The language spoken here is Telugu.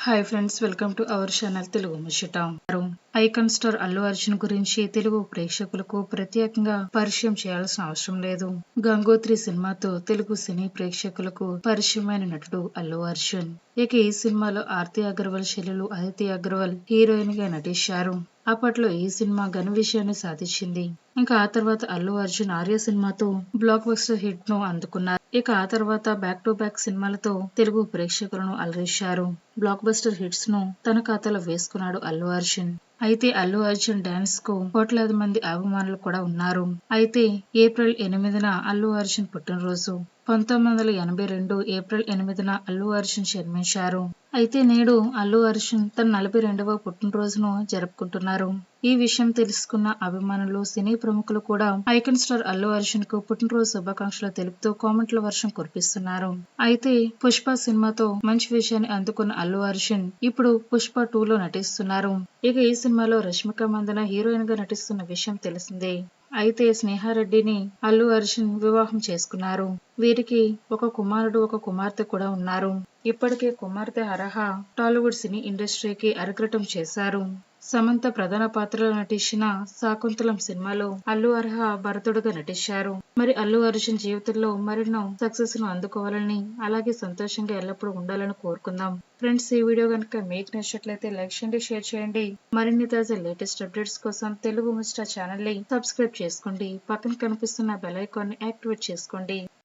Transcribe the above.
Hi friends welcome to our channel Telugu ముచ్చట ఐకాన్ స్టార్ అల్లు అర్జున్ గురించి తెలుగు ప్రేక్షకులకు ప్రత్యేకంగా పరిచయం చేయాల్సిన అవసరం లేదు. గంగోత్రి సినిమాతో తెలుగు సినీ ప్రేక్షకులకు పరిచయమైన నటుడు అల్లు అర్జున్ ఇక ఈ సినిమాలో ఆర్తి అగర్వాల్ చెల్లెలు అదితి అగర్వాల్ హీరోయిన్గా నటించారు. అప్పట్లో ఈ సినిమా ఘన విజయాన్ని సాధించింది. ఇంకా ఆ తర్వాత అల్లు అర్జున్ ఆర్య సినిమాతో బ్లాక్ బస్టర్ హిట్ను అందుకున్నారు. ఇక ఆ తర్వాత బ్యాక్ టు బ్యాక్ సినిమాలతో తెలుగు ప్రేక్షకులను అలరేశారు బ్లాక్ బస్టర్ హిట్స్ను తన ఖాతాలో వేసుకున్నాడు అల్లు అర్జున్. అయితే అల్లు అర్జున్ డాన్స్కు కోట్లాది మంది అభిమానులు కూడా ఉన్నారు. అయితే ఏప్రిల్ ఎనిమిదిన అల్లు అర్జున్ పుట్టినరోజు. పంతొమ్మిది వందల ఎనభై రెండు ఏప్రిల్ ఎనిమిదిన అల్లు అర్జున్ జన్మించారు. అయితే నేడు అల్లు అర్జున్ తన నలభై రెండవ పుట్టినరోజును జరుపుకుంటున్నారు. ఈ విషయం తెలుసుకున్న అభిమానులు సినీ ప్రముఖులు కూడా ఐకన్ స్టార్ అల్లు అర్జున్కు పుట్టినరోజు శుభాకాంక్షలు తెలుపుతూ కామెంట్ల వర్షం కురిపిస్తున్నారు. అయితే పుష్ప సినిమాతో మంచి విజయాన్ని అందుకున్న అల్లు అర్జున్ ఇప్పుడు పుష్ప టూ లో నటిస్తున్నారు. ఇక ఈ సినిమాలో రష్మిక మందన హీరోయిన్గా నటిస్తున్న విషయం తెలిసిందే. అయితే స్నేహారెడ్డిని అల్లు అర్జున్ వివాహం చేసుకున్నారు. వీరికి ఒక కుమారుడు ఒక కుమార్తె కూడా ఉన్నారు. ఇప్పటికే కుమార్తె అర్హ టాలీవుడ్ సినీ ఇండస్ట్రీకి అరగ్రటం చేశారు. సమంత ప్రధాన పాత్రలో నటించిన శాకుంతలం సినిమాలో అల్లు అర్హ భరతుడుగా నటించారు. మరి అల్లు అర్జున్ జీవితంలో మరెన్నో సక్సెస్ను అందుకోవాలని అలాగే సంతోషంగా ఎల్లప్పుడూ ఉండాలని కోరుకుందాం. ఫ్రెండ్స్ ఈ వీడియో కనుక మీకు నచ్చినట్లయితే లైక్ చేయండి షేర్ చేయండి. మరిన్ని తాజా లేటెస్ట్ అప్డేట్స్ కోసం తెలుగు ముస్టా ఛానల్ని సబ్స్క్రైబ్ చేసుకోండి. పక్కన కనిపిస్తున్న బెల్ ఐకాన్ యాక్టివేట్ చేసుకోండి.